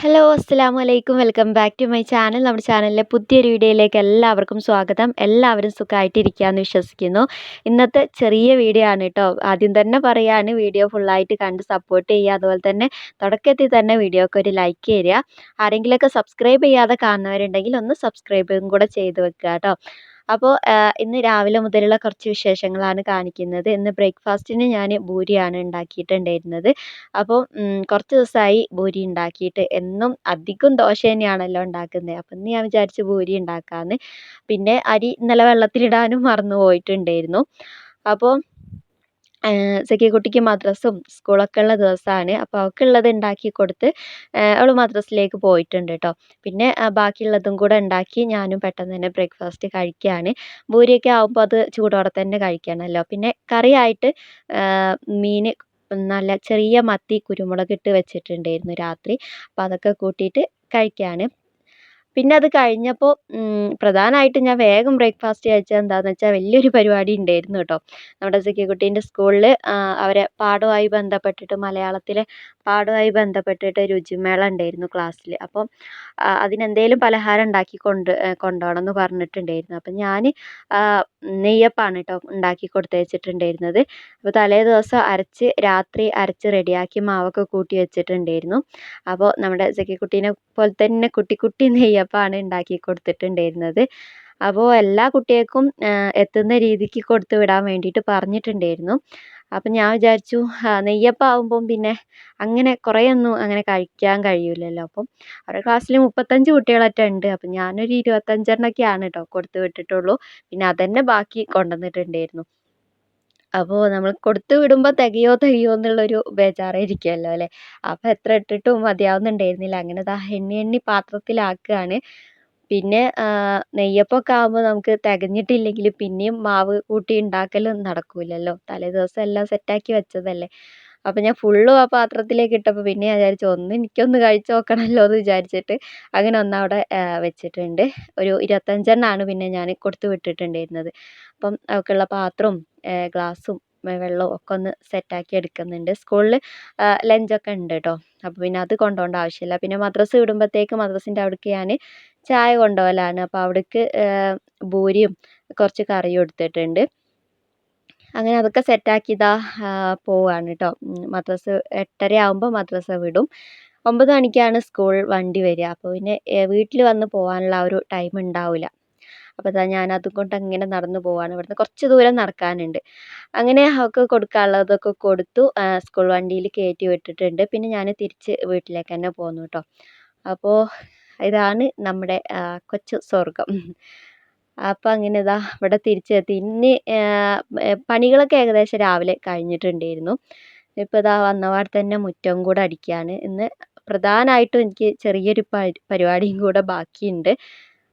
Hello അസ്സലാമു അലൈക്കും welcome back to my channel നമ്മുടെ ചാനലിലെ പുതിയൊരു വീഡിയോയിലേക്ക് എല്ലാവർക്കും സ്വാഗതം. എല്ലാവരും സുഖമായിട്ടിരിക്കുകയെന്ന് വിശ്വസിക്കുന്നു. ഇന്നത്തെ ചെറിയ വീഡിയോ ആണ് കേട്ടോ. ആദ്യം തന്നെ പറയാണ് വീഡിയോ ഫുള്ളായിട്ട് കണ്ട് സപ്പോർട്ട് ചെയ്യുക. അതുപോലെ തന്നെ തുടക്കത്തിൽ തന്നെ വീഡിയോക്ക് ഒരു ലൈക്ക് തരിക. ആരെങ്കിലുമൊക്കെ സബ്സ്ക്രൈബ് ചെയ്യാതെ കാണുന്നവരുണ്ടെങ്കിൽ ഒന്ന് സബ്സ്ക്രൈബും കൂടെ ചെയ്ത് വെക്കുക കേട്ടോ. അപ്പോൾ ഇന്ന് രാവിലെ മുതലുള്ള കുറച്ച് വിശേഷങ്ങളാണ് കാണിക്കുന്നത്. ഇന്ന് ബ്രേക്ക്ഫാസ്റ്റിന് ഞാൻ ഭൂരിയാണ് ഉണ്ടാക്കിയിട്ടുണ്ടായിരുന്നത്. അപ്പോൾ കുറച്ച് ദിവസമായി ഭൂരി ഉണ്ടാക്കിയിട്ട് എന്നും അധികം ദോശ തന്നെയാണല്ലോ ഉണ്ടാക്കുന്നത്. അപ്പം ഇന്ന് ഞാൻ വിചാരിച്ചു ഭൂരി ഉണ്ടാക്കാമെന്ന് പിന്നെ അരി ഇന്നലെ വെള്ളത്തിലിടാനും മറന്നു പോയിട്ടുണ്ടായിരുന്നു അപ്പോൾ സഖിക്കുട്ടിക്ക് മദ്രസും സ്കൂളൊക്കെ ഉള്ള ദിവസമാണ് അപ്പോൾ അവൾക്കുള്ളത് ഉണ്ടാക്കി കൊടുത്ത് അവൾ മദ്രസിലേക്ക് പോയിട്ടുണ്ട് കേട്ടോ പിന്നെ ബാക്കിയുള്ളതും കൂടെ ഉണ്ടാക്കി ഞാനും പെട്ടെന്ന് തന്നെ ബ്രേക്ക്ഫാസ്റ്റ് കഴിക്കുകയാണ് ഭൂരിയൊക്കെ ആകുമ്പോൾ അത് ചൂടോടെ തന്നെ കഴിക്കണമല്ലോ പിന്നെ കറിയായിട്ട് മീൻ നല്ല ചെറിയ മത്തി കുരുമുളക് ഇട്ട് വെച്ചിട്ടുണ്ടായിരുന്നു രാത്രി. അപ്പോൾ അതൊക്കെ കൂട്ടിയിട്ട് കഴിക്കുകയാണ് പിന്നെ അത് കഴിഞ്ഞപ്പോൾ പ്രധാനമായിട്ടും ഞാൻ വേഗം ബ്രേക്ക്ഫാസ്റ്റ് കഴിച്ചത് എന്താണെന്ന് വെച്ചാൽ വലിയൊരു പരിപാടി ഉണ്ടായിരുന്നു കേട്ടോ നമ്മുടെ സിക്കിക്കുട്ടീന്റെ സ്കൂളിൽ അവരെ പാഠവുമായി ബന്ധപ്പെട്ടിട്ട് മലയാളത്തിലെ പാഠവുമായി ബന്ധപ്പെട്ടിട്ട് രുചിമേള ഉണ്ടായിരുന്നു ക്ലാസ്സിൽ അപ്പം അതിനെന്തെങ്കിലും പലഹാരം ഉണ്ടാക്കി കൊണ്ട് കൊണ്ടുപോകണം എന്ന് പറഞ്ഞിട്ടുണ്ടായിരുന്നു. അപ്പം ഞാൻ നെയ്യപ്പമാണ് കേട്ടോ ഉണ്ടാക്കി കൊടുത്തയച്ചിട്ടുണ്ടായിരുന്നത്. അപ്പോൾ തലേ ദിവസം അരച്ച് രാത്രി അരച്ച് റെഡിയാക്കി മാവൊക്കെ കൂട്ടി വെച്ചിട്ടുണ്ടായിരുന്നു. അപ്പോൾ നമ്മുടെ സഖിക്കുട്ടീനെ പോലെ തന്നെ കുട്ടി കുട്ടി നെയ്യപ്പമാണ് ഉണ്ടാക്കി കൊടുത്തിട്ടുണ്ടായിരുന്നത്. അപ്പോൾ എല്ലാ കുട്ടികൾക്കും എത്തുന്ന രീതിക്ക് കൊടുത്തു വിടാൻ വേണ്ടിയിട്ട് പറഞ്ഞിട്ടുണ്ടായിരുന്നു. അപ്പം ഞാൻ വിചാരിച്ചു നെയ്യപ്പം ആവുമ്പം പിന്നെ അങ്ങനെ കുറേയൊന്നും അങ്ങനെ കഴിക്കാൻ കഴിയില്ലല്ലോ അപ്പം അവരുടെ ക്ലാസ്സിൽ മുപ്പത്തഞ്ച് കുട്ടികളൊക്കെ ഉണ്ട്. അപ്പം ഞാനൊരു ഇരുപത്തഞ്ചെണ്ണമൊക്കെയാണ് കേട്ടോ കൊടുത്തു വിട്ടിട്ടുള്ളൂ. പിന്നെ അതുതന്നെ ബാക്കി കൊണ്ടുവന്നിട്ടുണ്ടായിരുന്നു. അപ്പോൾ നമ്മൾ കൊടുത്തു വിടുമ്പോൾ തികയോ തികയോ എന്നുള്ളൊരു ബേജാറായിരിക്കുമല്ലോ അല്ലേ? അപ്പോൾ എത്ര ഇട്ടിട്ടും മതിയാവുന്നുണ്ടായിരുന്നില്ല. അങ്ങനെ ദാ എണ്ണി എണ്ണി പാത്രത്തിലാക്കുകയാണ്. പിന്നെ നെയ്യപ്പമൊക്കെ ആകുമ്പോൾ നമുക്ക് തികഞ്ഞിട്ടില്ലെങ്കിൽ പിന്നെയും മാവ് കൂട്ടി ഉണ്ടാക്കൽ നടക്കില്ലല്ലോ തലേദിവസം എല്ലാം സെറ്റാക്കി വെച്ചതല്ലേ. അപ്പോൾ ഞാൻ ഫുള്ളും ആ പാത്രത്തിലേക്ക് ഇട്ടപ്പോൾ പിന്നെ ഞാൻ വിചാരിച്ചു ഒന്ന് എനിക്കൊന്ന് കഴിച്ച് നോക്കണമല്ലോ എന്ന് വിചാരിച്ചിട്ട് അങ്ങനെ ഒന്നവിടെ വെച്ചിട്ടുണ്ട്. ഒരു ഇരുപത്തഞ്ചെണ്ണമാണ് പിന്നെ ഞാൻ കൊടുത്തു വിട്ടിട്ടുണ്ടായിരുന്നത്. അപ്പം അവൾക്കുള്ള പാത്രവും ഗ്ലാസ്സും വെള്ളവും ഒക്കെ ഒന്ന് സെറ്റാക്കി എടുക്കുന്നുണ്ട്. സ്കൂളിൽ ലഞ്ചൊക്കെ ഉണ്ട് കേട്ടോ അപ്പോൾ പിന്നെ അത് കൊണ്ടുപോകേണ്ട ആവശ്യമില്ല. പിന്നെ മദ്രസ വിടുമ്പോഴത്തേക്ക് മദ്രസിന്റെ അവിടേക്ക് ഞാൻ ചായ കൊണ്ടുപോകലാണ്. അപ്പോൾ അവിടേക്ക് ഭൂരിയും കുറച്ച് കറിയും എടുത്തിട്ടുണ്ട്. അങ്ങനെ അതൊക്കെ സെറ്റാക്കി ഇതാ പോവാണ് കേട്ടോ മദ്രസ എട്ടര ആകുമ്പോൾ മദ്രസ വിടും. ഒമ്പത് മണിക്കാണ് സ്കൂൾ വണ്ടി വരിക. അപ്പോൾ പിന്നെ വീട്ടിൽ വന്ന് പോകാനുള്ള ഒരു ടൈം ഉണ്ടാവില്ല അപ്പോൾ ഇതാ ഞാൻ അതുകൊണ്ട് അങ്ങനെ നടന്നു പോവാണ്. ഇവിടുന്ന് കുറച്ച് ദൂരം നടക്കാനുണ്ട്. അങ്ങനെ അവൾക്ക് കൊടുക്കാനുള്ളതൊക്കെ കൊടുത്തു. സ്കൂൾ വണ്ടിയിൽ കയറ്റി വിട്ടിട്ടുണ്ട്. പിന്നെ ഞാൻ തിരിച്ച് വീട്ടിലേക്ക് തന്നെ പോന്നു കേട്ടോ അപ്പോൾ ഇതാണ് നമ്മുടെ കൊച്ചു സ്വർഗം അപ്പോൾ അങ്ങനെ ഇതാ ഇവിടെ തിരിച്ചെത്തി. ഇനി പണികളൊക്കെ ഏകദേശം രാവിലെ കഴിഞ്ഞിട്ടുണ്ടായിരുന്നു. ഇപ്പോൾ ഇതാ വന്നപാടെ തന്നെ മുറ്റം കൂടെ അടിക്കുകയാണ് ഇന്ന് പ്രധാനമായിട്ടും എനിക്ക് ചെറിയൊരു പരിപാടിയും കൂടെ ബാക്കിയുണ്ട്.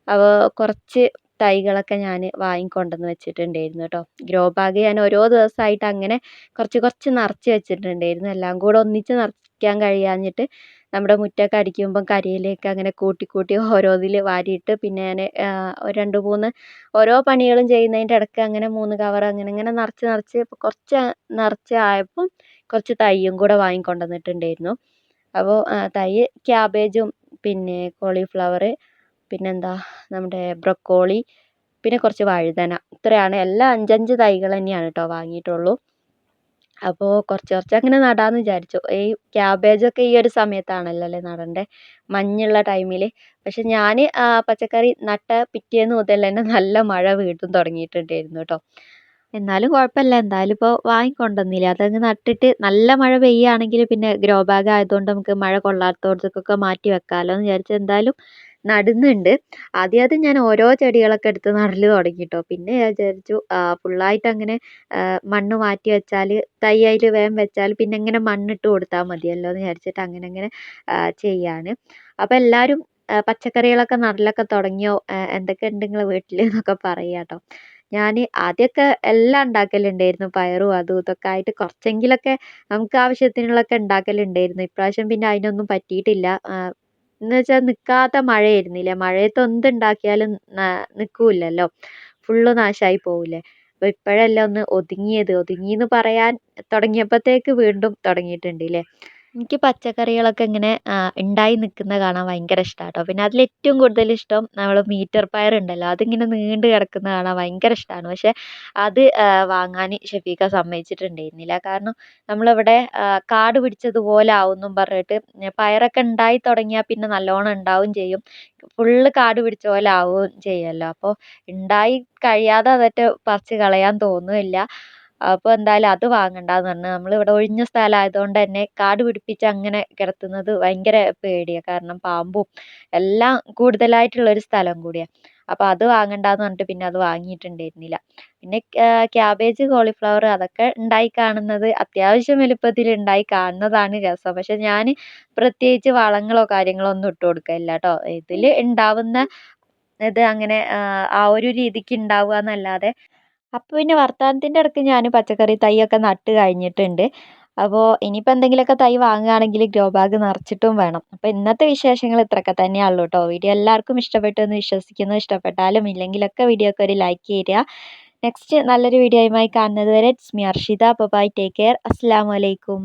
അപ്പോൾ കുറച്ച് തൈകളൊക്കെ ഞാൻ വാങ്ങിക്കൊണ്ടുവന്ന് വെച്ചിട്ടുണ്ടായിരുന്നു കേട്ടോ. ഗ്രോ ബാഗ് ഞാൻ ഓരോ ദിവസമായിട്ട് അങ്ങനെ കുറച്ച് കുറച്ച് നിറച്ച് വെച്ചിട്ടുണ്ടായിരുന്നു. എല്ലാം കൂടെ ഒന്നിച്ച് നിറയ്ക്കാൻ കഴിയാഞ്ഞിട്ട് നമ്മുടെ മുറ്റമൊക്കെ അടിക്കുമ്പം കരിയിലയൊക്കെ അങ്ങനെ കൂട്ടി കൂട്ടി ഓരോന്നിൽ വാരിയിട്ട് പിന്നെ ഞാൻ രണ്ട് മൂന്ന് ഓരോ പണികളും ചെയ്യുന്നതിന്റെ ഇടയ്ക്ക് അങ്ങനെ മൂന്ന് കവർ അങ്ങനെ അങ്ങനെ നിറച്ച് നിറച്ച് കുറച്ച് നിറച്ച് ആയപ്പം കുറച്ച് തൈയും കൂടെ വാങ്ങിക്കൊണ്ടുവന്നിട്ടുണ്ടായിരുന്നു. അപ്പോൾ തൈ ക്യാബേജും പിന്നെ കോളിഫ്ലവർ പിന്നെന്താ നമ്മുടെ ബ്രൊക്കോളി പിന്നെ കുറച്ച് വഴുതന. ഇത്രയാണ്. എല്ലാം അഞ്ചഞ്ച് തൈകൾ തന്നെയാണ് കേട്ടോ വാങ്ങിയിട്ടുള്ളൂ. അപ്പോൾ കുറച്ച് കുറച്ച് അങ്ങനെ നടാമെന്ന് വിചാരിച്ചു. ഈ ക്യാബേജൊക്കെ ഈ ഒരു സമയത്താണല്ലോ അല്ലേ നടേണ്ടത് മഞ്ഞുള്ള ടൈമിൽ പക്ഷെ ഞാൻ പച്ചക്കറി നട്ട പിറ്റേന്ന് മുതൽ തന്നെ നല്ല മഴ വീണ്ടും തുടങ്ങിയിട്ടുണ്ടായിരുന്നു കേട്ടോ എന്നാലും കുഴപ്പമില്ല എന്തായാലും ഇപ്പോൾ വാങ്ങിക്കൊണ്ടുവന്നില്ലേ അതങ്ങ് നട്ടിട്ട് നല്ല മഴ പെയ്യുകയാണെങ്കിൽ പിന്നെ ഗ്രോ ബാഗ് ആയതുകൊണ്ട് നമുക്ക് മഴ കൊള്ളാത്തിടത്തേക്കൊക്കെ മാറ്റി വെക്കാമല്ലോ എന്ന് വിചാരിച്ച് എന്തായാലും നടുന്നുണ്ട്. ആദ്യം ആദ്യം ഞാൻ ഓരോ ചെടികളൊക്കെ എടുത്ത് നടൽ തുടങ്ങി കേട്ടോ പിന്നെ ഞാൻ വിചാരിച്ചു ഫുള്ളായിട്ട് അങ്ങനെ മണ്ണ് മാറ്റി വെച്ചാൽ തൈ അതിൽ വേഗം വെച്ചാൽ പിന്നെ ഇങ്ങനെ മണ്ണിട്ട് കൊടുത്താൽ മതിയല്ലോ എന്ന് വിചാരിച്ചിട്ട് അങ്ങനെ അങ്ങനെ ചെയ്യാണ്. അപ്പോൾ എല്ലാവരും പച്ചക്കറികളൊക്കെ നടലൊക്കെ തുടങ്ങിയോ? എന്തൊക്കെ ഉണ്ട് നിങ്ങളെ വീട്ടിൽ എന്നൊക്കെ പറയുക കേട്ടോ ഞാൻ ആദ്യമൊക്കെ എല്ലാം ഉണ്ടാക്കലുണ്ടായിരുന്നു. പയറും അതും ഇതൊക്കെ ആയിട്ട് കുറച്ചെങ്കിലൊക്കെ നമുക്ക് ആവശ്യത്തിനുള്ളതൊക്കെ ഉണ്ടാക്കലുണ്ടായിരുന്നു. ഇപ്രാവശ്യം പിന്നെ അതിനൊന്നും പറ്റിയിട്ടില്ല. എന്ന് വെച്ചാൽ നിൽക്കാത്ത മഴയായിരുന്നില്ലേ? മഴയത്ത് എന്തുണ്ടാക്കിയാലും നിൽക്കില്ലല്ലോ ഫുള്ള് നാശമായി പോവില്ലേ? അപ്പോൾ ഇപ്പോഴല്ലേ ഒന്ന് ഒതുങ്ങിയത്? ഒതുങ്ങി എന്ന് പറയാൻ തുടങ്ങിയപ്പോഴത്തേക്ക് വീണ്ടും തുടങ്ങിയിട്ടുണ്ട് അല്ലേ എനിക്ക് പച്ചക്കറികളൊക്കെ ഇങ്ങനെ ഉണ്ടായി നിൽക്കുന്നത് കാണാൻ ഭയങ്കര ഇഷ്ടമാണ് കേട്ടോ പിന്നെ അതിൽ ഏറ്റവും കൂടുതൽ ഇഷ്ടം നമ്മൾ മീറ്റർ പയർ ഉണ്ടല്ലോ അതിങ്ങനെ നീണ്ട് കിടക്കുന്നത് കാണാൻ ഭയങ്കര ഇഷ്ടമാണ് പക്ഷേ അത് വാങ്ങാൻ ഷെഫീക്ക സമ്മതിച്ചിട്ടുണ്ടായിരുന്നില്ല. കാരണം നമ്മളിവിടെ കാട് പിടിച്ചതുപോലെ ആവും എന്നും പറഞ്ഞിട്ട് പയറൊക്കെ ഉണ്ടായി തുടങ്ങിയാൽ പിന്നെ നല്ലോണം ഉണ്ടാവുകയും ചെയ്യും. ഫുള്ള് കാട് പിടിച്ച പോലെ ആവുകയും ചെയ്യുമല്ലോ അപ്പോൾ ഉണ്ടായി കഴിയാതെ അതൊക്കെ പറിച്ച് കളയാൻ തോന്നുകയില്ല. അപ്പോൾ എന്തായാലും അത് വാങ്ങണ്ടാന്ന് പറഞ്ഞു നമ്മളിവിടെ ഒഴിഞ്ഞ സ്ഥലമായതുകൊണ്ട് തന്നെ കാട് പിടിപ്പിച്ച് അങ്ങനെ കിടത്തുന്നത് ഭയങ്കര പേടിയാണ് കാരണം പാമ്പും എല്ലാം കൂടുതലായിട്ടുള്ളൊരു സ്ഥലം കൂടിയാണ് അപ്പോൾ അത് വാങ്ങണ്ടാന്ന് പറഞ്ഞിട്ട് പിന്നെ അത് വാങ്ങിയിട്ടുണ്ടായിരുന്നില്ല. പിന്നെ ക്യാബേജ് കോളിഫ്ലവർ അതൊക്കെ ഉണ്ടായി കാണുന്നത് അത്യാവശ്യം വലുപ്പത്തിൽ ഉണ്ടായി കാണുന്നതാണ് രസം. പക്ഷെ ഞാൻ പ്രത്യേകിച്ച് വളങ്ങളോ കാര്യങ്ങളോ ഒന്നും ഇട്ട് കൊടുക്കലില്ല കേട്ടോ. ഇതിൽ ഉണ്ടാവുന്ന ഇത് അങ്ങനെ ആ ഒരു രീതിക്ക് ഉണ്ടാവുക എന്നല്ലാതെ അപ്പോൾ പിന്നെ വർത്തമാനത്തിന്റെ ഇടയ്ക്ക് ഞാൻ പച്ചക്കറി തൈയൊക്കെ നട്ട് കഴിഞ്ഞിട്ടുണ്ട്. അപ്പോൾ ഇനിയിപ്പോൾ എന്തെങ്കിലുമൊക്കെ തൈ വാങ്ങുകയാണെങ്കിൽ ഗ്രോ ബാഗ് നിറച്ചിട്ടും വേണം. അപ്പോൾ ഇന്നത്തെ വിശേഷങ്ങൾ ഇത്രയൊക്കെ തന്നെയുള്ളൂ കേട്ടോ. വീഡിയോ എല്ലാവർക്കും ഇഷ്ടപ്പെട്ടു എന്ന് വിശ്വസിക്കുന്നു. ഇഷ്ടപ്പെട്ടാലും ഇല്ലെങ്കിലൊക്കെ വീഡിയോക്ക് ഒരു ലൈക്ക് ചെയ്യുക നെക്സ്റ്റ് നല്ലൊരു വീഡിയോയുമായി കാണുന്നത് വരെ it's me Arshitha. Bye take care അസ്സാം വലൈക്കും